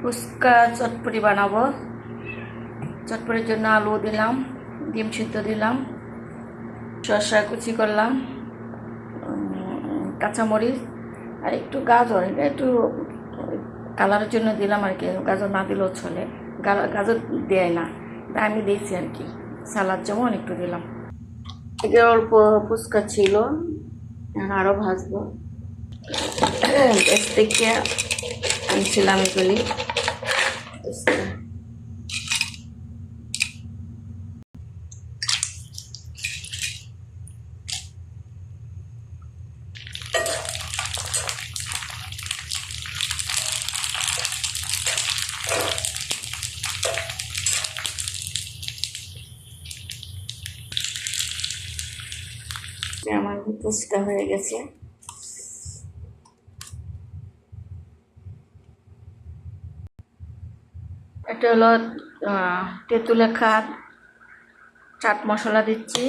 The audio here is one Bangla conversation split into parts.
ফুচকা চটপটি বানাবো। চটপটির জন্য আলু দিলাম, ডিম সিদ্ধ দিলাম, শসা কুচি করলাম কাঁচামরিচ, আর একটু গাজর, এটা একটু কালারের জন্য দিলাম আর কি, গাজর না দিলেও চলে। গাজর দেয় না আমি দিয়েছি আর কি। সালাদ যেমন একটু দিলাম। এগুলো অল্প ফুচকা ছিল আরও ভাজবো। থেকে আনছিলাম এগুলি। আমার ফুচকা হয়ে গেছে। এটা হলো তেঁতুলে খাত চাট মশলা দিচ্ছি,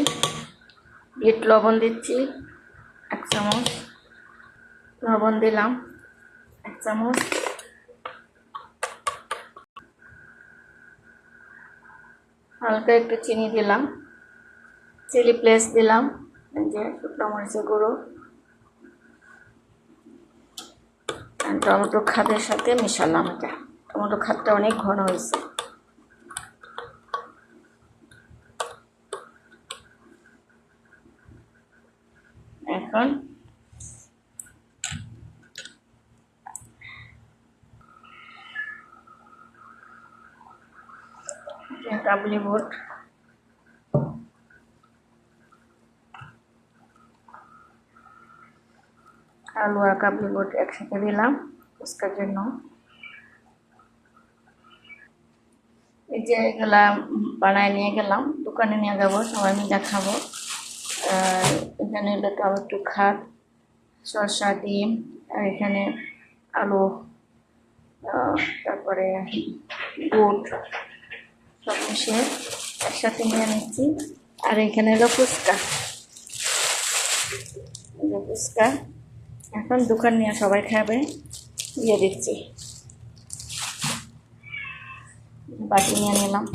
বিট লবণ দিচ্ছি, এক চামচ। লবণ দিলাম, এক চামচ। হালকা একটু চিনি দিলাম, চিলি প্লেস দিলাম। এই যে শুকনো মরিচের গুঁড়ো। টমেটো খাদের সাথে মিশালাম এটা। টমেটো খাদটা অনেক ঘন হয়েছে। এখন কাবলি বুট। আলু আর কাবলি বুট একসাথে দিলাম ফুচকার জন্য এই যে এগুলা বানায় নিয়ে গেলাম দোকানে নিয়ে যাব সবাই মিলে খাব এখানে হলো একটু খাট শসা ডিম আর এখানে আলু তারপরে বুট সব মিশিয়ে একসাথে নিয়ে নিচ্ছি আর এখানে হলো ফুচকা ফুচকা এখন দোকান নিয়ে সবাই খাবে। ইয়ে দিচ্ছি বাটি নিয়ে নিলাম।